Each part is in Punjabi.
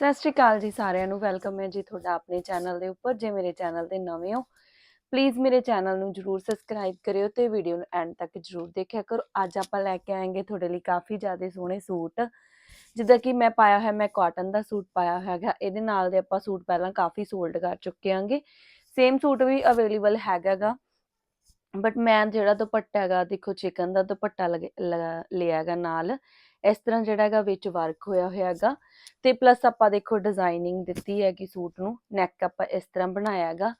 ਸਤਿ ਸ਼੍ਰੀ ਅਕਾਲ ਜੀ ਸਾਰਿਆਂ ਨੂੰ, ਵੈਲਕਮ ਹੈ ਜੀ ਤੁਹਾਡਾ ਆਪਣੇ ਚੈਨਲ ਦੇ ਉੱਪਰ, ਜੇ ਮੇਰੇ ਚੈਨਲ ਤੇ ਨਵੇਂ ਹੋ ਪਲੀਜ਼ ਮੇਰੇ ਚੈਨਲ ਨੂੰ ਜਰੂਰ ਸਬਸਕ੍ਰਾਈਬ ਕਰਿਓ ਤੇ ਵੀਡੀਓ ਨੂੰ ਐਂਡ ਤੱਕ ਜਰੂਰ ਦੇਖਿਆ ਕਰੋ। ਅੱਜ ਆਪਾਂ ਲੈ ਕੇ ਆਏਗੇ ਤੁਹਾਡੇ ਲਈ ਕਾਫੀ ਜ਼ਿਆਦਾ ਸੋਹਣੇ ਸੂਟ, ਜਿੱਦਾਂ ਕਿ ਮੈਂ ਪਾਇਆ ਹੋਇਆ, ਮੈਂ ਕਾਟਨ ਦਾ ਸੂਟ ਪਾਇਆ ਹੈਗਾ, ਇਹਦੇ ਨਾਲ ਦੇ ਆਪਾਂ ਸੂਟ ਪਹਿਲਾਂ ਕਾਫੀ ਸੋਲਡ ਕਰ ਚੁੱਕੇ ਆਂਗੇ। ਸੇਮ ਸੂਟ ਵੀ ਅਵੇਲੇਬਲ ਹੈਗਾਗਾ ਬਟ ਮੈਂ ਜਿਹੜਾ ਦੁਪੱਟਾ ਹੈਗਾ, ਦੇਖੋ ਚਿਕਨ ਦਾ ਦੁਪੱਟਾ ਲਗੇ- ਲਿਆ ਹੈਗਾ ਨਾਲ ਇਸ ਤਰ੍ਹਾਂ ਜਿਹੜਾ ਹੈਗਾ ਵਿੱਚ ਵਰਕ ਹੋਇਆ ਹੋਇਆ ਹੈਗਾ। ਤੇ ਪਲੱਸ ਆਪਾਂ ਦੇਖੋ ਡਿਜ਼ਾਈਨਿੰਗ ਦਿੱਤੀ ਹੈਗੀ ਸੂਟ ਨੂੰ ਨੈਕ ਆਪਾਂ ਇਸ ਤਰ੍ਹਾਂ ਬਣਾਇਆ ਹੈਗਾ।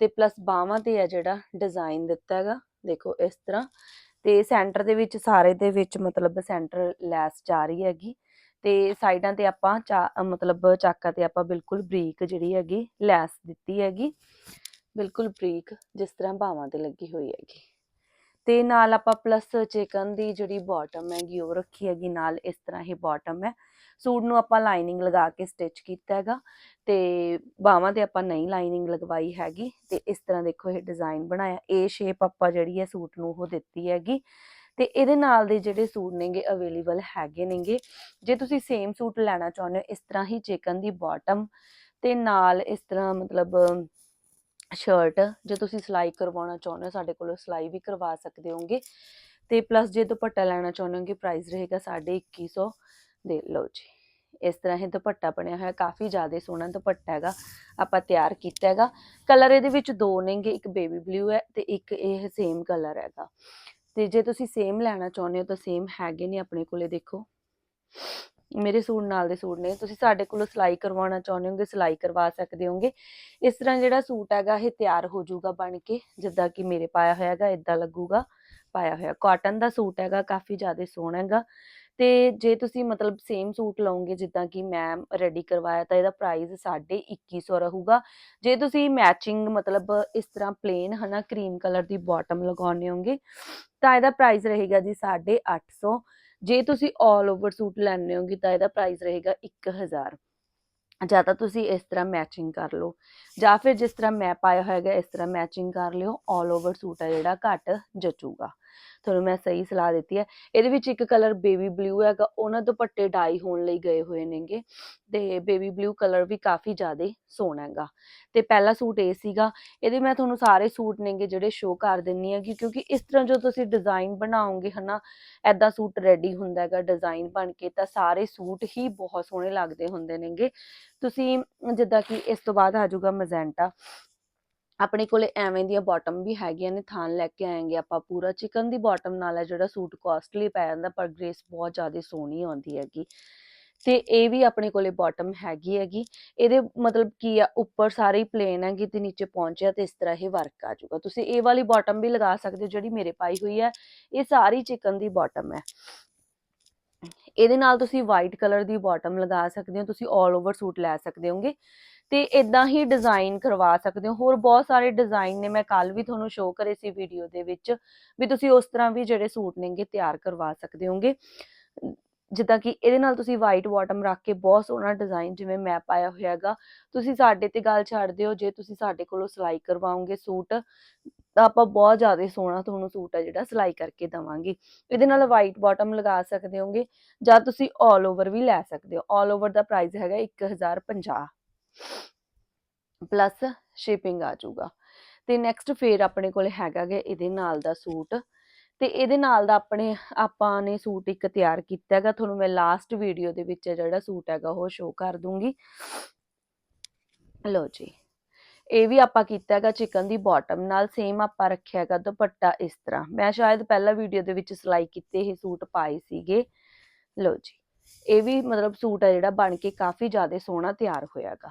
ਤੇ ਪਲੱਸ ਬਾਹਾਂ ਤੇ ਹੈ ਜਿਹੜਾ ਡਿਜ਼ਾਈਨ ਦਿੱਤਾ ਹੈਗਾ, ਦੇਖੋ ਇਸ ਤਰ੍ਹਾਂ। ਤੇ ਸੈਂਟਰ ਦੇ ਵਿੱਚ ਸਾਰੇ ਦੇ ਵਿੱਚ ਮਤਲਬ ਸੈਂਟਰ ਲੈਸ ਜਾ ਰਹੀ ਹੈਗੀ। ਤੇ ਸਾਈਡਾਂ ਤੇ ਆਪਾਂ ਚਾ- ਮਤਲਬ ਚਾਕਾ ਤੇ ਆਪਾਂ ਬਿਲਕੁਲ ਬਰੀਕ ਜਿਹੜੀ ਹੈਗੀ ਲੈਸ ਦਿੱਤੀ ਹੈਗੀ। ਬਿਲਕੁਲ ਬਰੀਕ ਜਿਸ ਤਰ੍ਹਾਂ ਬਾਹਾਂ ਤੇ ਲੱਗੀ ਹੋਈ ਹੈਗੀ। ਤੇ ਨਾਲ ਆਪਾਂ ਪਲੱਸ ਚਿਕਨ ਦੀ ਜਿਹੜੀ ਬਾਟਮ ਹੈਗੀ, ਉਹ ਰੱਖੀ ਹੈਗੀ, ਨਾਲ ਇਸ ਤਰ੍ਹਾਂ ਹੀ ਬਾਟਮ ਹੈ। ਸੂਟ ਨੂੰ ਆਪਾਂ ਲਾਈਨਿੰਗ ਲਗਾ ਕੇ ਸਟਿਚ ਕੀਤਾ ਹੈਗਾ ਤੇ ਬਾਹਾਂ ਤੇ ਆਪਾਂ ਨਹੀਂ ਲਾਈਨਿੰਗ ਲਗਵਾਈ ਹੈਗੀ ਤੇ ਇਸ ਤਰ੍ਹਾਂ ਦੇਖੋ ਇਹ ਡਿਜ਼ਾਈਨ ਬਣਾਇਆ। ਇਹ ਸ਼ੇਪ ਆਪਾਂ ਜਿਹੜੀ ਹੈ ਸੂਟ ਨੂੰ ਉਹ ਦਿੱਤੀ ਹੈਗੀ ਤੇ ਇਹਦੇ ਨਾਲ ਦੇ ਜਿਹੜੇ ਸੂਟ ਨੇਗੇ ਅਵੇਲੇਬਲ ਹੈਗੇ ਨੇਗੇ। ਜੇ ਤੁਸੀਂ ਸੇਮ ਸੂਟ ਲੈਣਾ ਚਾਹੁੰਦੇ ਹੋ, ਇਸ ਤਰ੍ਹਾਂ ਹੀ ਚਿਕਨ ਦੀ ਬਾਟਮ ਤੇ ਨਾਲ ਇਸ ਤਰ੍ਹਾਂ ਮਤਲਬ ਸ਼ਰਟ ਜੇ ਤੁਸੀਂ ਸਿਲਾਈ ਕਰਵਾਉਣਾ ਚਾਹੁੰਦੇ ਹੋ, ਸਾਡੇ ਕੋਲੋਂ ਸਿਲਾਈ ਵੀ ਕਰਵਾ ਸਕਦੇ ਹੋਗੇ ਤੇ ਪਲੱਸ ਜੇ ਦੁਪੱਟਾ ਲੈਣਾ ਚਾਹੁੰਦੇ ਹੋਗੇ ਪ੍ਰਾਈਸ ਰਹੇਗਾ 2150 ਦੇ। ਲਓ ਜੀ, ਇਸ ਤਰ੍ਹਾਂ ਇਹ ਦੁਪੱਟਾ ਬਣਿਆ ਹੋਇਆ, ਕਾਫੀ ਜ਼ਿਆਦਾ ਸੋਹਣਾ ਦੁਪੱਟਾ ਹੈਗਾ, ਆਪਾਂ ਤਿਆਰ ਕੀਤਾ ਹੈਗਾ। ਕਲਰ ਇਹਦੇ ਵਿੱਚ ਦੋ ਨੇਗੇ, ਇੱਕ ਬੇਬੀ ਬਲੂ ਹੈ ਤੇ ਇੱਕ ਇਹ ਸੇਮ ਕਲਰ ਹੈਗਾ। ਤੇ ਜੇ ਤੁਸੀਂ ਸੇਮ ਲੈਣਾ ਚਾਹੁੰਦੇ ਹੋ ਤਾਂ ਸੇਮ ਹੈਗੇ ਨੇ ਆਪਣੇ ਕੋਲੇ, ਦੇਖੋ। ਮੇਰੇ ਸੂਟ ਨਾਲ ਦੇ ਸੂਟ ਨੇ। ਤੁਸੀਂ ਸਾਡੇ ਕੋਲੋਂ ਸਿਲਾਈ ਕਰਵਾਉਣਾ ਚਾਹੁੰਦੇ ਹੋਗੇ, ਸਿਲਾਈ ਕਰਵਾ ਸਕਦੇ ਹੋਗੇ। ਇਸ ਤਰ੍ਹਾਂ ਜਿਹੜਾ ਸੂਟ ਹੈਗਾ, ਇਹ ਤਿਆਰ ਹੋ ਜਾਊਗਾ ਬਣ ਕੇ, ਜਿੱਦਾਂ ਕਿ ਮੇਰੇ ਪਾਇਆ ਹੋਇਆ ਹੈਗਾ ਇਦਾਂ ਲੱਗੂਗਾ ਪਾਇਆ ਹੋਇਆ। ਕਾਟਨ ਦਾ ਸੂਟ ਹੈਗਾ, ਕਾਫੀ ਜ਼ਿਆਦਾ ਸੋਹਣਾ ਹੈਗਾ। ਤੇ ਜੇ ਤੁਸੀਂ ਮਤਲਬ ਸੇਮ ਸੂਟ ਲਓਗੇ, ਜਿੱਦਾਂ ਕਿ ਮੈਂ ਰੈਡੀ ਕਰਵਾਇਆ, ਤਾਂ ਇਹਦਾ ਪ੍ਰਾਈਸ 2150 ਰਹੂਗਾ। ਜੇ ਤੁਸੀਂ ਮੈਚਿੰਗ ਮਤਲਬ ਇਸ ਤਰ੍ਹਾਂ ਪਲੇਨ ਹਨਾ ਕਰੀਮ ਕਲਰ ਦੀ ਬਾਟਮ ਲਗਾਉਣੇ ਹੋਗੇ, ਤਾਂ ਇਹਦਾ ਪ੍ਰਾਈਸ ਰਹੇਗਾ ਜੀ 850 ਜੇ ਤੁਸੀਂ 올 ਓਵਰ ਸੂਟ ਲੈਣੇ ਹੋਗੇ ਤਾਂ ਇਹਦਾ ਪ੍ਰਾਈਸ ਰਹੇਗਾ 1000 ਜਾਂ ਤਾਂ ਤੁਸੀਂ ਇਸ ਤਰ੍ਹਾਂ ਮੈਚਿੰਗ ਕਰ ਲਓ, ਜਾਂ ਫਿਰ ਜਿਸ ਤਰ੍ਹਾਂ ਮੈਂ ਪਾਇਆ ਹੋਇਆਗਾ ਇਸ ਤਰ੍ਹਾਂ ਮੈਚਿੰਗ ਕਰ ਲਿਓ 올 ਓਵਰ ਸੂਟ ਹੈ ਜਿਹੜਾ ਘੱਟ ਜਚੂਗਾ। ਤੁਹਾਨੂੰ ਮੈਂ ਸਹੀ ਸਲਾਹ ਦਿੱਤੀ ਹੈ। ਇਹਦੇ ਵਿੱਚ ਇੱਕ ਕਲਰ ਬੇਬੀ ਬਲੂ ਹੈਗਾ, ਉਹਨਾਂ ਦੁਪੱਟੇ ਡਾਈ ਹੋਣ ਲਈ ਗਏ ਹੋਏ ਨੇਗੇ ਤੇ ਬੇਬੀ ਬਲੂ ਕਲਰ ਵੀ ਕਾਫੀ ਜ਼ਿਆਦਾ ਸੋਹਣਾ ਹੈਗਾ। ਤੇ ਪਹਿਲਾ ਸੂਟ ਇਹ ਸੀਗਾ, ਇਹਦੇ ਮੈਂ ਤੁਹਾਨੂੰ ਸਾਰੇ ਸੂਟ ਨੇਗੇ ਜਿਹੜੇ ਸ਼ੋਅ ਕਰ ਦਿੰਨੀ ਹੈਗੀ ਕਿਉਂਕਿ ਇਸ ਤਰ੍ਹਾਂ ਜੋ ਤੁਸੀਂ ਡਿਜ਼ਾਈਨ ਬਣਾਓਗੇ ਹਨਾ ਐਦਾਂ ਸੂਟ ਰੈਡੀ ਹੁੰਦਾ ਹੈਗਾ ਡਿਜ਼ਾਈਨ ਬਣ ਕੇ ਤਾਂ ਸਾਰੇ ਸੂਟ ਹੀ ਬਹੁਤ ਸੋਹਣੇ ਲੱਗਦੇ ਹੁੰਦੇ ਨੇਗੇ। ਤੁਸੀਂ ਜਿੱਦਾਂ ਕਿ ਇਸ ਤੋਂ ਬਾਅਦ ਆ ਜਾਊਗਾ ਮਜ਼ੈਂਟਾ ਆਪਣੇ ਕੋਲੇ ਐਵੇਂ ਦੀਆਂ ਬਾਟਮ ਵੀ ਹੈਗੀਆਂ ਨੇ, ਥਾਨ ਲੈ ਕੇ ਆਏਗੇ ਆਪਾਂ ਪੂਰਾ। ਚਿਕਨ ਦੀ ਬਾਟਮ ਨਾਲ ਹੈ ਜਿਹੜਾ ਸੂਟ ਕਾਸਟਲੀ ਪੈ ਜਾਂਦਾ, ਪਰ ਗ੍ਰੇਸ ਬਹੁਤ ਜ਼ਿਆਦਾ ਸੋਹਣੀ ਆਉਂਦੀ ਹੈਗੀ। ਤੇ ਇਹ ਵੀ ਆਪਣੇ ਕੋਲੇ ਬਾਟਮ ਹੈਗੀ ਹੈਗੀ। ਇਹਦੇ ਮਤਲਬ ਕੀ ਆ, ਉੱਪਰ ਸਾਰੀ ਪਲੇਨ ਹੈਗੀ ਤੇ ਨੀਚੇ ਪਹੁੰਚਿਆ ਤੇ ਇਸ ਤਰ੍ਹਾਂ ਇਹ ਵਰਕ ਆ ਜਾਊਗਾ। ਤੁਸੀਂ ਇਹ ਵਾਲੀ ਬਾਟਮ ਵੀ ਲਗਾ ਸਕਦੇ ਹੋ ਜਿਹੜੀ ਮੇਰੇ ਪਾਈ ਹੋਈ ਹੈ। ਇਹ ਸਾਰੀ ਚਿਕਨ ਦੀ ਬਾਟਮ ਹੈ। ਇਹਦੇ ਨਾਲ ਤੁਸੀਂ ਵਾਈਟ ਕਲਰ ਦੀ ਬਾਟਮ ਲਗਾ ਸਕਦੇ ਹੋ। ਤੁਸੀਂ 올 ਓਵਰ ਸੂਟ ਲੈ ਸਕਦੇ ਹੋਗੇ। ਤੇ ਇਦਾਂ ਹੀ ਡਿਜ਼ਾਈਨ ਕਰਵਾ ਸਕਦੇ ਹੋ। ਹੋਰ ਬਹੁਤ ਸਾਰੇ ਡਿਜ਼ਾਈਨ ਨੇ, ਮੈਂ ਕੱਲ ਵੀ ਤੁਹਾਨੂੰ ਸ਼ੋਅ ਕਰੇ ਸੀ ਵੀਡੀਓ ਦੇ ਵਿੱਚ ਵੀ ਤੁਸੀਂ ਉਸ ਤਰ੍ਹਾਂ ਵੀ ਜਿਹੜੇ ਸੂਟ ਨੇਗੇ ਤਿਆਰ ਕਰਵਾ ਸਕਦੇ ਹੋਗੇ। ਜਿੱਦਾਂ ਕਿ ਇਹਦੇ ਨਾਲ ਤੁਸੀਂ ਵਾਈਟ ਬਾਟਮ ਰੱਖ ਕੇ ਬਹੁਤ ਸੋਹਣਾ ਡਿਜ਼ਾਈਨ ਜਿਵੇਂ ਮੈਂ ਪਾਇਆ ਹੋਇਆ ਹੈਗਾ, ਤੁਸੀਂ ਸਾਡੇ ਤੇ ਗੱਲ ਛੱਡ ਦਿਓ, ਜੇ ਤੁਸੀਂ ਸਾਡੇ ਕੋਲੋਂ ਸਿਲਾਈ ਕਰਵਾਓਗੇ ਸੂਟ, ਤਾਂ ਆਪਾਂ ਬਹੁਤ ਜ਼ਿਆਦਾ ਸੋਹਣਾ ਤੁਹਾਨੂੰ ਸੂਟ ਆ ਜਿਹੜਾ ਸਿਲਾਈ ਕਰਕੇ ਦਵਾਂਗੇ। ਇਹਦੇ ਨਾਲ ਵਾਈਟ ਬਾਟਮ ਲਗਾ ਸਕਦੇ ਹੋਗੇ ਜਾਂ ਤੁਸੀਂ 올 ਓਵਰ ਵੀ ਲੈ ਸਕਦੇ ਹੋ। 올 ਓਵਰ ਦਾ ਪ੍ਰਾਈਸ ਹੈਗਾ 1050 ਪਲੱਸ ਸ਼ਿਪਿੰਗ ਆ ਜਾਊਗਾ। ਤੇ ਨੈਕਸਟ ਫੇਰ ਆਪਣੇ ਕੋਲ ਹੈਗਾ ਗਾ ਇਹਦੇ ਨਾਲ ਦਾ ਸੂਟ। ਤੇ ਇਹਦੇ ਨਾਲ ਦਾ ਆਪਣੇ, ਆਪਾਂ ਨੇ ਸੂਟ ਇੱਕ ਤਿਆਰ ਕੀਤਾ ਹੈਗਾ। ਤੁਹਾਨੂੰ ਮੈਂ ਲਾਸਟ ਵੀਡੀਓ ਦੇ ਵਿੱਚ ਜਿਹੜਾ ਸੂਟ ਹੈਗਾ ਉਹ ਸ਼ੋਅ ਕਰ ਦੂੰਗੀ। ਲਓ ਜੀ। ਇਹ ਵੀ ਆਪਾਂ ਕੀਤਾ ਹੈਗਾ ਚਿਕਨ ਦੀ ਬਾਟਮ ਨਾਲ। ਸੇਮ ਆਪਾਂ ਰੱਖਿਆ ਹੈਗਾ ਦੁਪੱਟਾ ਇਸ ਤਰ੍ਹਾਂ। ਮੈਂ ਸ਼ਾਇਦ ਪਹਿਲਾ ਵੀਡੀਓ ਦੇ ਵਿੱਚ ਸਿਲਾਈ ਕੀਤੇ ਇਹ ਸੂਟ ਪਾਏ ਸੀਗੇ। ਲੋ ਜੀ। ਇਹ ਵੀ ਮਤਲਬ ਸੂਟ ਹੈ ਜਿਹੜਾ ਬਣ ਕੇ ਕਾਫੀ ਜ਼ਿਆਦਾ ਸੋਹਣਾ ਤਿਆਰ ਹੋਇਆਗਾ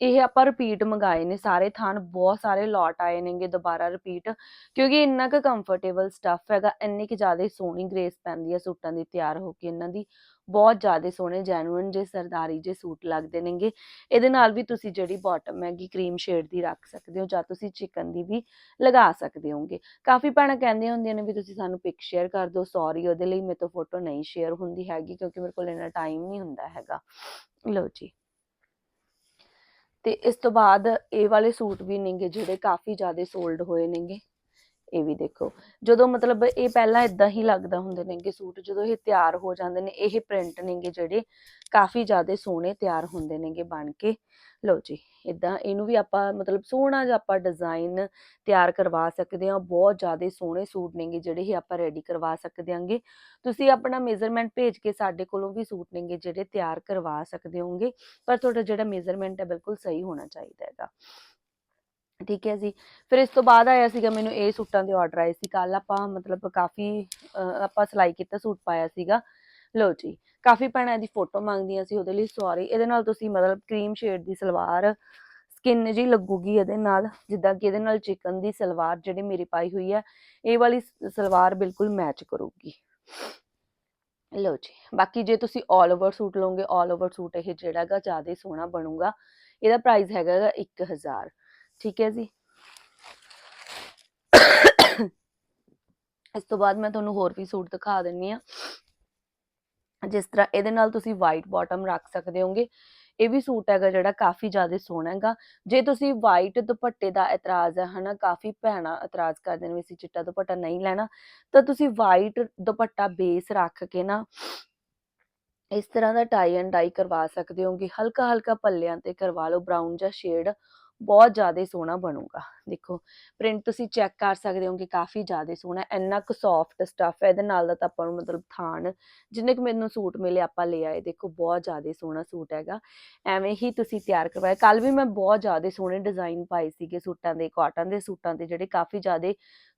ਇਹ ਆਪਾਂ ਰਿਪੀਟ ਮੰਗਾਏ ਨੇ ਸਾਰੇ ਥਾਨ, ਬਹੁਤ ਸਾਰੇ ਲੋਟ ਆਏ ਨੇਗੇ ਦੁਬਾਰਾ ਰਿਪੀਟ ਕਿਉਂਕਿ ਇੰਨਾ ਕੁ ਕੰਫਰਟੇਬਲ ਸਟੱਫ ਹੈਗਾ, ਇੰਨੀ ਕਿ ਜ਼ਿਆਦਾ ਸੋਹਣੀ ਗ੍ਰੇਸ ਪੈਂਦੀ ਹੈ ਸੂਟਾਂ ਦੀ ਤਿਆਰ ਹੋ ਕੇ ਇਹਨਾਂ ਦੀ, ਬਹੁਤ ਜ਼ਿਆਦਾ ਸੋਹਣੇ ਜੈਨੂਇਨ ਜੇ ਸਰਦਾਰੀ ਜੇ ਸੂਟ ਲੱਗਦੇ ਨੇਗੇ। ਇਹਦੇ ਨਾਲ ਵੀ ਤੁਸੀਂ ਜਿਹੜੀ ਬਾਟਮ ਹੈਗੀ ਕਰੀਮ ਸ਼ੇਡ ਦੀ ਰੱਖ ਸਕਦੇ ਹੋ ਜਾਂ ਤੁਸੀਂ ਚਿਕਨ ਦੀ ਵੀ ਲਗਾ ਸਕਦੇ ਹੋਗੇ ਕਾਫੀ ਭੈਣਾਂ ਕਹਿੰਦੀਆਂ ਹੁੰਦੀਆਂ ਨੇ ਵੀ ਤੁਸੀਂ ਸਾਨੂੰ ਪਿਕ ਸ਼ੇਅਰ ਕਰ ਦਿਓ ਸੌਰੀ ਉਹਦੇ ਲਈ ਮੇਰੇ ਤੋਂ ਫੋਟੋ ਨਹੀਂ ਸ਼ੇਅਰ ਹੁੰਦੀ ਹੈਗੀ ਕਿਉਂਕਿ ਮੇਰੇ ਕੋਲ ਇੰਨਾ ਟਾਈਮ ਨਹੀਂ ਹੁੰਦਾ ਹੈਗਾ। ਲਓ ਜੀ। ਤੇ ਇਸ ਤੋਂ ਬਾਅਦ ਇਹ ਵਾਲੇ ਸੂਟ ਵੀ ਨੇਗੇ ਜਿਹੜੇ ਕਾਫੀ ਜ਼ਿਆਦਾ ਸੋਲਡ ਹੋਏ ਨੇਗੇ। ਇਹ ਵੀ ਦੇਖੋ। ਜਦੋਂ ਮਤਲਬ ਇਹ ਪਹਿਲਾਂ ਇਦਾਂ ਹੀ ਲੱਗਦਾ ਹੁੰਦੇ ਨੇਗੇ ਸੂਟ ਜਦੋਂ ਇਹ ਤਿਆਰ ਹੋ ਜਾਂਦੇ ਨੇ, ਇਹ ਪ੍ਰਿੰਟ ਨੇਗੇ ਜਿਹੜੇ ਕਾਫੀ ਜ਼ਿਆਦਾ ਸੋਹਣੇ ਤਿਆਰ ਹੁੰਦੇ ਨੇਗੇ ਬਣ ਕੇ। ਲਓ ਜੀ ਇਦਾਂ ਇਹਨੂੰ ਵੀ ਆਪਾਂ ਮਤਲਬ ਸੋਹਣਾ ਜਿਹਾ ਆਪਾਂ ਡਿਜ਼ਾਈਨ ਤਿਆਰ ਕਰਵਾ ਸਕਦੇ ਹਾਂ। ਬਹੁਤ ਜ਼ਿਆਦਾ ਸੋਹਣੇ ਸੂਟ ਨੇਗੇ ਜਿਹੜੇ ਇਹ ਆਪਾਂ ਰੈਡੀ ਕਰਵਾ ਸਕਦੇ ਹਾਂਗੇ। ਤੁਸੀਂ ਆਪਣਾ ਮੇਜ਼ਰਮੈਂਟ ਭੇਜ ਕੇ ਸਾਡੇ ਕੋਲੋਂ ਵੀ ਸੂਟ ਨੇਗੇ ਜਿਹੜੇ ਤਿਆਰ ਕਰਵਾ ਸਕਦੇ ਹੋਗੇ। ਪਰ ਤੁਹਾਡਾ ਜਿਹੜਾ ਮੇਜ਼ਰਮੈਂਟ ਹੈ ਬਿਲਕੁਲ ਸਹੀ ਹੋਣਾ ਚਾਹੀਦਾ ਹੈਗਾ। ਠੀਕ ਹੈ ਜੀ। ਫਿਰ ਇਸ ਤੋਂ ਬਾਅਦ ਆਇਆ ਸੀਗਾ ਮੈਨੂੰ ਇਹ ਸੂਟਾਂ ਦੇ ਆਰਡਰ ਆਏ ਸੀ। ਕੱਲ ਆਪਾਂ ਮਤਲਬ ਕਾਫੀ ਆਪਾਂ ਸਿਲਾਈ ਕੀਤਾ, ਸੂਟ ਪਾਇਆ ਸੀਗਾ। ਲਓ ਜੀ, ਕਾਫੀ ਭੈਣਾਂ ਦੀ ਫੋਟੋ ਮੰਗਦੀਆਂ ਸੀ ਉਹਦੇ ਲਈ ਸੌਰੀ ਇਹਦੇ ਨਾਲ ਤੁਸੀਂ ਮਤਲਬ ਕਰੀਮ ਸ਼ੇਡ ਦੀ ਸਲਵਾਰ ਸਕਿਨ ਜੀ ਲੱਗੂਗੀ ਇਹਦੇ ਨਾਲ, ਜਿੱਦਾਂ ਕਿ ਇਹਦੇ ਨਾਲ ਚਿਕਨ ਦੀ ਸਲਵਾਰ ਜਿਹੜੀ ਮੇਰੀ ਪਾਈ ਹੋਈ ਹੈ, ਇਹ ਵਾਲੀ ਸ- ਸਲਵਾਰ ਬਿਲਕੁਲ ਮੈਚ ਕਰੂਗੀ। ਲਓ ਜੀ, ਬਾਕੀ ਜੇ ਤੁਸੀਂ 올 ਓਵਰ ਸੂਟ ਲਓਗੇ 올 ਓਵਰ ਸੂਟ ਇਹ ਜਿਹੜਾ ਹੈਗਾ ਜ਼ਿਆਦਾ ਸੋਹਣਾ ਬਣੂਗਾ। ਇਹਦਾ ਪ੍ਰਾਈਸ ਹੈਗਾ ਗਾ 1000 ਠੀਕ ਹੈ ਜੀ। ਇਸ ਤੋਂ ਬਾਅਦ ਮੈਂ ਤੁਹਾਨੂੰ ਹੋਰ ਵੀ ਸੂਟ ਦਿਖਾ ਦਿੰਨੀ ਆ ਜਿਸ ਤਰ੍ਹਾਂ ਇਹਦੇ ਨਾਲ ਤੁਸੀਂ ਵਾਈਟ ਬਾਟਮ ਰੱਖ ਸਕਦੇ ਹੋਗੇ। ਇਹ ਵੀ ਸੂਟ ਹੈਗਾ ਜਿਹੜਾ ਕਾਫੀ ਜ਼ਿਆਦਾ ਸੋਹਣਾ ਹੈਗਾ। ਜੇ ਤੁਸੀਂ ਵਾਈਟ ਦੁਪੱਟੇ ਦਾ ਇਤਰਾਜ਼ ਹੈ, ਹਨਾ, ਕਾਫੀ ਭੈਣਾਂ ਇਤਰਾਜ਼ ਕਰਦੇ ਨੇ ਵੀ ਅਸੀਂ ਚਿੱਟਾ ਦੁਪੱਟਾ ਨਹੀਂ ਲੈਣਾ, ਤਾਂ ਤੁਸੀਂ ਵਾਈਟ ਦੁਪੱਟਾ ਬੇਸ ਰੱਖ ਕੇ ਨਾ ਇਸ ਤਰ੍ਹਾਂ ਦਾ ਟਾਈ ਐਂਡ ਡਾਈ ਕਰਵਾ ਸਕਦੇ ਹੋਗੇ। ਹਲਕਾ ਹਲਕਾ ਪੱਲਿਆਂ ਤੇ ਕਰਵਾ ਲਓ ਬਰਾਊਨ ਜਾਂ ਸ਼ੇਡ ਬਹੁਤ ਜ਼ਿਆਦਾ ਸੋਹਣਾ ਬਣੂਗਾ। ਦੇਖੋ ਪ੍ਰਿੰਟ ਤੁਸੀਂ ਚੈੱਕ ਕਰ ਸਕਦੇ ਹੋ ਕਿ ਕਾਫੀ ਜ਼ਿਆਦਾ ਸੋਹਣਾ, ਇੰਨਾ ਕੁ ਸੌਫਟ ਸਟੱਫ ਹੈ, ਇਹਦੇ ਨਾਲ ਦਾ ਤਾਂ ਆਪਾਂ ਨੂੰ ਮਤਲਬ ਥਾਨ, ਜਿੰਨੇ ਕੁ ਮੈਨੂੰ ਸੂਟ ਮਿਲੇ ਆਪਾਂ ਲੈ ਆਏ। ਦੇਖੋ, ਬਹੁਤ ਜ਼ਿਆਦਾ ਸੋਹਣਾ ਸੂਟ ਹੈਗਾ। ਐਵੇਂ ਹੀ ਤੁਸੀਂ ਤਿਆਰ ਕਰਵਾਇਆ। ਕੱਲ ਵੀ ਮੈਂ ਬਹੁਤ ਜ਼ਿਆਦਾ ਸੋਹਣੇ ਡਿਜ਼ਾਈਨ ਪਾਏ ਸੀਗੇ ਸੂਟਾਂ ਦੇ ਕਾਟਨ ਦੇ ਸੂਟਾਂ ਦੇ, ਜਿਹੜੇ ਕਾਫੀ ਜ਼ਿਆਦਾ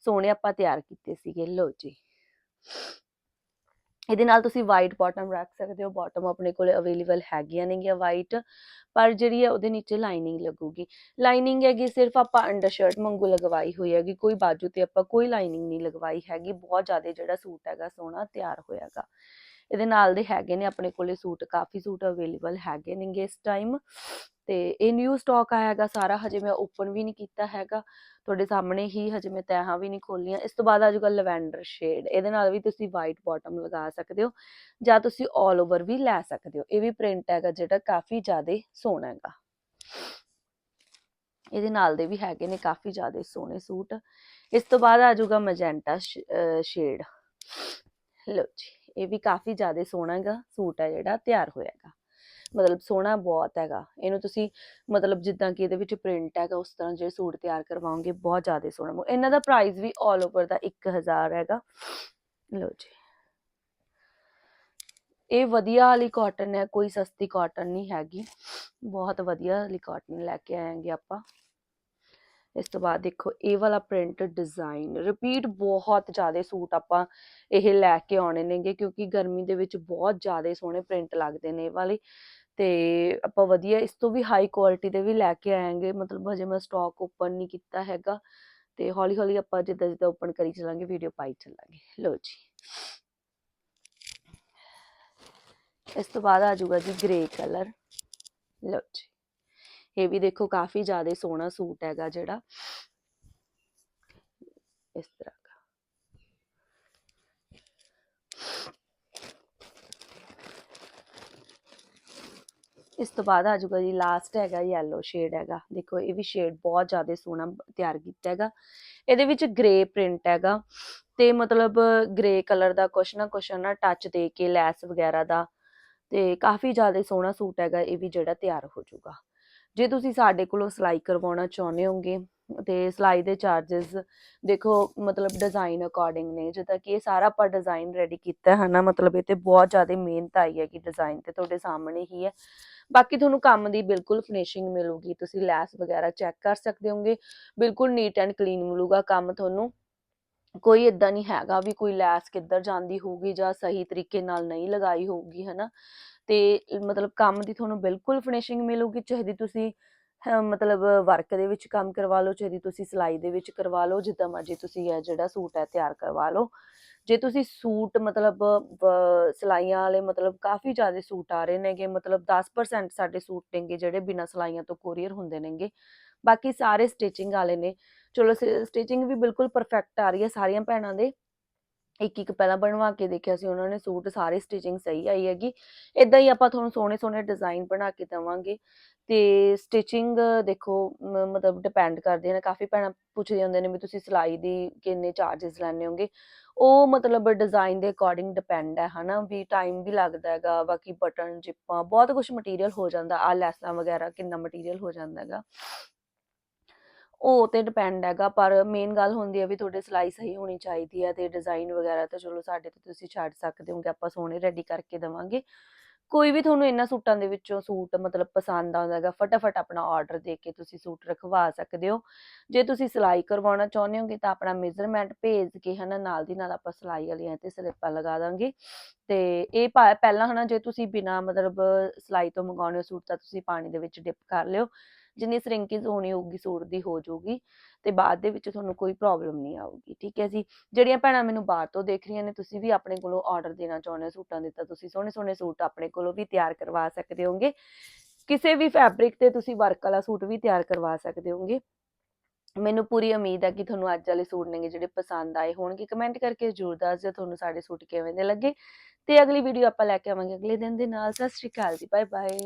ਸੋਹਣੇ ਆਪਾਂ ਤਿਆਰ ਕੀਤੇ ਸੀਗੇ। ਲਓ ਜੀ। ਇਹਦੇ ਨਾਲ ਤੁਸੀਂ ਵਾਈਟ ਬਾਟਮ ਰੱਖ ਸਕਦੇ ਹੋ। ਬਾਟਮ ਆਪਣੇ ਕੋਲ ਅਵੇਲੇਬਲ ਹੈਗੀਆਂ ਨੇਗੀਆਂ ਵਾਈਟ ਪਰ ਜਿਹੜੀ ਹੈ ਉਹਦੇ ਨੀਚੇ ਲਾਈਨਿੰਗ ਲੱਗੂਗੀ। ਲਾਈਨਿੰਗ ਹੈਗੀ ਸਿਰਫ ਆਪਾਂ ਅੰਡਰ ਸ਼ਰਟ ਵਾਂਗੂ ਲਗਵਾਈ ਹੋਈ ਹੈਗੀ, ਕੋਈ ਬਾਜੂ ਤੇ ਆਪਾਂ ਕੋਈ ਲਾਈਨਿੰਗ ਨਹੀਂ ਲਗਵਾਈ ਹੈਗੀ। ਬਹੁਤ ਜ਼ਿਆਦਾ ਜਿਹੜਾ ਸੂਟ ਹੈਗਾ ਸੋਹਣਾ ਤਿਆਰ ਹੋਇਆਗਾ। ਇਹਦੇ ਨਾਲ ਦੇ ਹੈਗੇ ਨੇ ਆਪਣੇ ਕੋਲੇ ਸੂਟ, ਕਾਫੀ ਸੂਟ ਅਵੇਲੇਬਲ ਹੈਗੇ ਨੇਗੇ ਇਸ ਟਾਈਮ ਤੇ ਇਹ ਨਿਊ ਸਟਾਕ ਆਇਆਗਾ ਸਾਰਾ, ਹਜੇ ਮੈਂ ਓਪਨ ਵੀ ਨਹੀਂ ਕੀਤਾ ਹੈਗਾ, ਤੁਹਾਡੇ ਸਾਹਮਣੇ ਹੀ ਹਜੇ ਮੈਂ ਤੈਹਾਂ ਵੀ ਨਹੀਂ ਖੋਲੀਆਂ ਇਸ ਤੋਂ ਬਾਅਦ ਆਜੂਗਾ ਲਵੈਂਡਰ ਸ਼ੇਡ ਇਹਦੇ ਨਾਲ ਵੀ ਤੁਸੀਂ ਵਾਈਟ ਬਾਟਮ ਲਗਾ ਸਕਦੇ ਹੋ ਜਾਂ ਤੁਸੀਂ 올 ਓਵਰ ਵੀ ਲੈ ਸਕਦੇ ਹੋ। ਇਹ ਵੀ ਪ੍ਰਿੰਟ ਹੈਗਾ ਜਿਹੜਾ ਕਾਫੀ ਜ਼ਿਆਦਾ ਸੋਹਣਾ ਹੈਗਾ। ਇਹਦੇ ਨਾਲ ਦੇ ਵੀ ਹੈਗੇ ਨੇ ਕਾਫੀ ਜ਼ਿਆਦਾ ਸੋਹਣੇ ਸੂਟ। ਇਸ ਤੋਂ ਬਾਅਦ ਆਜੂਗਾ ਮੈਜੈਂਟਾ ਸ਼ੇਡ ਲਓ ਜੀ। ਇਹ ਵੀ ਕਾਫੀ ਜ਼ਿਆਦਾ ਸੋਹਣਾ ਸੂਟ ਹੈ ਜਿਹੜਾ, ਤਿਆਰ ਹੋਇਆ ਮਤਲਬ ਸੋਹਣਾ ਬਹੁਤ ਹੈਗਾ। ਇਹਨੂੰ ਤੁਸੀਂ ਮਤਲਬ ਜਿੱਦਾਂ ਕਿ ਇਹਦੇ ਵਿੱਚ ਪ੍ਰਿੰਟ ਹੈਗਾ, ਉਸ ਤਰ੍ਹਾਂ ਜੇ ਸੂਟ ਤਿਆਰ ਕਰਵਾਓਗੇ, ਬਹੁਤ ਜ਼ਿਆਦਾ ਸੋਹਣਾ ਇਹਨਾਂ ਦਾ ਪ੍ਰਾਈਸ ਵੀ 올 ਓਵਰ ਦਾ 1000 ਹੈਗਾ। ਲੋ ਜੀ। ਇਹ ਵਧੀਆ ਵਾਲੀ ਕਾਟਨ ਹੈ, ਕੋਈ ਸਸਤੀ ਕਾਟਨ ਨਹੀਂ ਹੈਗੀ। ਬਹੁਤ ਵਧੀਆ ਵਾਲੀ ਕਾਟਨ ਲੈ ਕੇ ਆਏਗੇ ਆਪਾਂ। ਇਸ ਤੋਂ ਬਾਅਦ ਦੇਖੋ, ਇਹ ਵਾਲਾ ਪ੍ਰਿੰਟ ਡਿਜ਼ਾਈਨ ਰਿਪੀਟ ਬਹੁਤ ਜ਼ਿਆਦਾ ਸੂਟ ਆਪਾਂ ਇਹ ਲੈ ਕੇ ਆਉਣੇ ਨੇਗੇ, ਕਿਉਂਕਿ ਗਰਮੀ ਦੇ ਵਿੱਚ ਬਹੁਤ ਜ਼ਿਆਦਾ ਸੋਹਣੇ ਪ੍ਰਿੰਟ ਲੱਗਦੇ ਨੇ ਇਹ ਵਾਲੇ। ਤੇ ਆਪਾਂ ਵਧੀਆ ਇਸ ਤੋਂ ਵੀ ਹਾਈ ਕੁਆਲਿਟੀ ਦੇ ਵੀ ਲੈ ਕੇ ਆਏਗੇ, ਮਤਲਬ ਹਜੇ ਮੈਂ ਸਟਾਕ ਓਪਨ ਨਹੀਂ ਕੀਤਾ ਹੈਗਾ। ਤੇ ਹੌਲੀ ਹੌਲੀ ਆਪਾਂ ਜਿੱਦਾਂ ਜਿੱਦਾਂ ਓਪਨ ਕਰੀ ਚੱਲਾਂਗੇ ਵੀਡੀਓ ਪਾਈ ਚੱਲਾਂਗੇ। ਲਓ ਜੀ। ਇਸ ਤੋਂ ਬਾਅਦ ਆ ਜਾਊਗਾ ਜੀ ਗ੍ਰੇ ਕਲਰ ਲਓ ਜੀ। ਇਹ ਵੀ ਦੇਖੋ ਕਾਫੀ ਜ਼ਿਆਦਾ ਸੋਹਣਾ ਸੂਟ ਹੈਗਾ ਜਿਹੜਾ। ਇਸ ਤਰ੍ਹਾਂ ਇਸ ਤੋਂ ਬਾਅਦ ਆ ਜਾਊਗਾ ਜੀ ਲਾਸਟ ਹੈਗਾ ਯੈਲੋ ਸ਼ੇਡ ਹੈਗਾ। ਦੇਖੋ ਇਹ ਵੀ ਸ਼ੇਡ ਬਹੁਤ ਜ਼ਿਆਦਾ ਸੋਹਣਾ ਤਿਆਰ ਕੀਤਾ ਹੈਗਾ। ਇਹਦੇ ਵਿੱਚ ਗ੍ਰੇ ਪ੍ਰਿੰਟ ਹੈਗਾ ਤੇ ਮਤਲਬ ਗ੍ਰੇ ਕਲਰ ਦਾ ਕੁਛ ਨਾ ਕੁਛ ਨਾ ਟੱਚ ਦੇ ਕੇ, ਲੈਸ ਵਗੈਰਾ ਦਾ ਤੇ ਕਾਫੀ ਜ਼ਿਆਦਾ ਸੋਹਣਾ ਸੂਟ ਹੈਗਾ ਇਹ ਵੀ ਜਿਹੜਾ ਤਿਆਰ ਹੋ ਜਾਊਗਾ। ਜੇ ਤੁਸੀਂ ਸਾਡੇ ਕੋਲੋਂ ਸਿਲਾਈ ਕਰਵਾਉਣਾ ਚਾਹੁੰਦੇ ਹੋਗੇ ਤੇ ਸਿਲਾਈ ਦੇ ਚਾਰजेस ਦੇਖੋ, ਮਤਲਬ ਡਿਜ਼ਾਈਨ ਅਕੋਰਡਿੰਗ ਨੇ, ਜਿੱਦਾਂ ਕਿ ਇਹ ਸਾਰਾ ਆਪਾਂ ਡਿਜ਼ਾਈਨ ਰੈਡੀ ਕੀਤਾ ਹੈ ਨਾ ਮਤਲਬ ਇਹ ਤੇ ਬਹੁਤ ਜ਼ਿਆਦਾ ਮਿਹਨਤ ਆਈ ਹੈ ਕਿ ਡਿਜ਼ਾਈਨ ਤੇ ਤੁਹਾਡੇ ਸਾਹਮਣੇ ਹੀ ਹੈ। ਬਾਕੀ ਤੁਹਾਨੂੰ ਕੰਮ ਦੀ ਬਿਲਕੁਲ ਫਿਨਿਸ਼ਿੰਗ ਮਿਲੂਗੀ, ਤੁਸੀਂ ਲੈਸ ਵਗੈਰਾ ਚੈੱਕ ਕਰ ਸਕਦੇ ਹੋਗੇ ਬਿਲਕੁਲ ਨੀਟ ਐਂਡ ਕਲੀਨ ਮਿਲੂਗਾ ਕੰਮ ਤੁਹਾਨੂੰ। ਕੋਈ ਇਦਾਂ ਨਹੀਂ ਹੈਗਾ ਵੀ ਕੋਈ ਲੈਸ ਕਿੱਧਰ ਜਾਂਦੀ ਹੋਊਗੀ ਜਾਂ ਸਹੀ ਤਰੀਕੇ ਨਾਲ ਨਹੀਂ ਲਗਾਈ ਹੋਊਗੀ, ਹਨਾ। ਤੇ ਮਤਲਬ ਕੰਮ ਦੀ ਤੁਹਾਨੂੰ ਬਿਲਕੁਲ ਫਿਨਿਸ਼ਿੰਗ ਮਿਲੂਗੀ, ਚਾਹੇ ਦੀ ਤੁਸੀਂ ਮਤਲਬ ਵਰਕ ਦੇ ਵਿੱਚ ਕੰਮ ਕਰਵਾ ਲਓ, ਚਾਹੇ ਤੁਸੀਂ ਸਿਲਾਈ ਦੇ ਵਿੱਚ ਕਰਵਾ ਲਓ, ਜਿੱਦਾਂ ਮਰਜ਼ੀ ਤੁਸੀਂ ਇਹ ਜਿਹੜਾ ਸੂਟ ਹੈ ਤਿਆਰ ਕਰਵਾ ਲਓ। ਜੇ ਤੁਸੀਂ ਸੂਟ ਮਤਲਬ ਸਿਲਾਈਆਂ ਵਾਲੇ ਮਤਲਬ ਕਾਫੀ ਜ਼ਿਆਦਾ ਸੂਟ ਆ ਰਹੇ ਨੇਗੇ, ਮਤਲਬ 10% ਸਾਡੇ ਸੂਟ ਨੇਗੇ ਜਿਹੜੇ ਬਿਨਾਂ ਸਿਲਾਈਆਂ ਤੋਂ ਕੋਰੀਅਰ ਹੁੰਦੇ ਨੇਗੇ। ਬਾਕੀ ਸਾਰੇ ਸਟਿਚਿੰਗ ਵਾਲੇ ਨੇ। ਚਲੋ ਸਟਿਚਿੰਗ ਵੀ ਬਿਲਕੁਲ ਪਰਫੈਕਟ ਆ ਰਹੀ ਹੈ ਸਾਰੀਆਂ ਭੈਣਾਂ ਦੇ। ਇੱਕ ਇੱਕ ਪਹਿਲਾਂ ਬਣਵਾ ਕੇ ਦੇਖਿਆ ਸੀ, ਉਹਨਾਂ ਨੇ ਸੂਟ ਸਾਰੇ ਸਟਿਚਿੰਗ ਸਹੀ ਆਈ ਹੈਗੀ। ਇਦਾਂ ਹੀ ਆਪਾਂ ਤੁਹਾਨੂੰ ਸੋਹਣੇ ਸੋਹਣੇ ਡਿਜ਼ਾਈਨ ਬਣਾ ਕੇ ਦੇਵਾਂਗੇ। ਤੇ ਸਟਿਚਿੰਗ ਦੇਖੋ ਮਤਲਬ ਡਿਪੈਂਡ ਕਰਦੇ ਨੇ। ਕਾਫੀ ਭੈਣਾਂ ਪੁੱਛਦੇ ਹੁੰਦੇ ਨੇ ਵੀ ਤੁਸੀਂ ਸਿਲਾਈ ਦੀ ਕਿੰਨੇ ਚਾਰजेस ਲੈਣੇ ਹੋਗੇ। ਉਹ ਮਤਲਬ ਡਿਜ਼ਾਈਨ ਦੇ ਅਕੋਰਡਿੰਗ ਡਿਪੈਂਡ ਹੈ, ਹਨਾ? ਵੀ ਟਾਈਮ ਵੀ ਲੱਗਦਾ ਹੈਗਾ, ਬਾਕੀ ਬਟਨ ਜਿੱਪਾਂ ਬਹੁਤ ਕੁਝ ਮਟੀਰੀਅਲ ਹੋ ਜਾਂਦਾ। ਆ ਲੈਸਾਂ ਵਗੈਰਾ ਕਿੰਨਾ ਮਟੀਰੀਅਲ ਹੋ ਜਾਂਦਾ ਹੈਗਾ। ਉਹ ਤੇ ਡਿਪੈਂਡ ਹੈਗਾ, ਪਰ ਮੇਨ ਗੱਲ ਹੁੰਦੀ ਹੈ ਵੀ ਤੁਹਾਡੇ ਸਿਲਾਈ ਸਹੀ ਹੋਣੀ ਚਾਹੀਦੀ ਹੈ ਤੇ ਡਿਜ਼ਾਈਨ ਵਗੈਰਾ ਤਾਂ ਚਲੋ ਸਾਡੇ ਤੇ ਤੁਸੀਂ ਛੱਡ ਸਕਦੇ ਹੋਗੇ, ਆਪਾਂ ਸੋਹਣੇ ਰੈਡੀ ਕਰਕੇ ਦੇਵਾਂਗੇ। ਕੋਈ ਵੀ ਤੁਹਾਨੂੰ ਇਹਨਾਂ ਸੂਟਾਂ ਦੇ ਵਿੱਚੋਂ ਸੂਟ ਮਤਲਬ ਪਸੰਦ ਆਉਂਦਾ ਹੈਗਾ, ਫਟਾਫਟ ਆਪਣਾ ਆਰਡਰ ਦੇ ਕੇ ਤੁਸੀਂ ਸੂਟ ਰਖਵਾ ਸਕਦੇ ਹੋ। ਜੇ ਤੁਸੀਂ ਸਿਲਾਈ ਕਰਵਾਉਣਾ ਚਾਹੁੰਦੇ ਹੋਗੇ ਤਾਂ ਆਪਣਾ ਮੇਜ਼ਰਮੈਂਟ ਭੇਜ ਕੇ ਹਨਾ, ਨਾਲ ਦੀ ਨਾਲ ਆਪਾਂ ਸਿਲਾਈ ਵਾਲੀਆਂ ਤੇ ਸਲਿੱਪਾਂ ਲਗਾ ਦਾਂਗੇ। ਤੇ ਇਹ ਭਾ- ਪਹਿਲਾਂ ਹਨਾ ਜੇ ਤੁਸੀਂ ਬਿਨਾ ਮਤਲਬ ਸਿਲਾਈ ਤੋਂ ਮੰਗਾਉਣੇ ਹੋ ਸੂਟ ਤਾਂ ਤੁਸੀਂ ਪਾਣੀ ਦੇ ਵਿੱਚ ਡਿਪ ਕਰ ਲਿਓ। ਜਿੰਨੀ ਸਰਿੰਕਿਜ਼ ਹੋਣੀ ਹੋਊਗੀ, ਸੂਟ ਦੀ ਹੋ ਜਾਊਗੀ ਤੇ ਬਾਅਦ ਦੇ ਵਿੱਚ ਤੁਹਾਨੂੰ ਕੋਈ ਪ੍ਰੋਬਲਮ ਨਹੀਂ ਆਊਗੀ, ਠੀਕ ਹੈ ਜੀ? ਜਿਹੜੀਆਂ ਭੈਣਾਂ ਮੈਨੂੰ ਬਾਹਰ ਤੋਂ ਦੇਖ ਰਹੀਆਂ ਨੇ, ਤੁਸੀਂ ਵੀ ਆਪਣੇ ਕੋਲੋਂ ਆਰਡਰ ਦੇਣਾ ਚਾਹੁੰਦੇ ਹੋ ਸੂਟਾਂ ਦੇ, ਤਾਂ ਤੁਸੀਂ ਸੋਹਣੇ ਸੋਹਣੇ ਸੂਟ ਆਪਣੇ ਕੋਲੋਂ ਵੀ ਤਿਆਰ ਕਰਵਾ ਸਕਦੇ ਹੋਗੇ। ਕਿਸੇ ਵੀ ਫੈਬਰਿਕ ਤੇ ਤੁਸੀਂ ਵਰਕ ਵਾਲਾ ਸੂਟ ਵੀ ਤਿਆਰ ਕਰਵਾ ਸਕਦੇ ਹੋਗੇ। ਮੈਨੂੰ ਪੂਰੀ ਉਮੀਦ ਹੈ ਕਿ ਤੁਹਾਨੂੰ ਅੱਜ ਵਾਲੇ ਸੂਟ ਨੇਗੇ ਜਿਹੜੇ ਪਸੰਦ ਆਏ ਹੋਣਗੇ ਕਮੈਂਟ ਕਰਕੇ ਜ਼ਰੂਰ ਦੱਸ ਦਿਓ ਤੁਹਾਨੂੰ ਸਾਡੇ ਸੂਟ ਕਿਵੇਂ ਦੇ ਲੱਗੇ। ਤੇ ਅਗਲੀ ਵੀਡੀਓ ਆਪਾਂ ਲੈ ਕੇ ਆਵਾਂਗੇ, ਅਗਲੇ ਦਿਨ ਦੇ ਨਾਲ। ਸਤਿ ਸ਼੍ਰੀ ਅਕਾਲ ਜੀ ਬਾਏ ਬਾਏ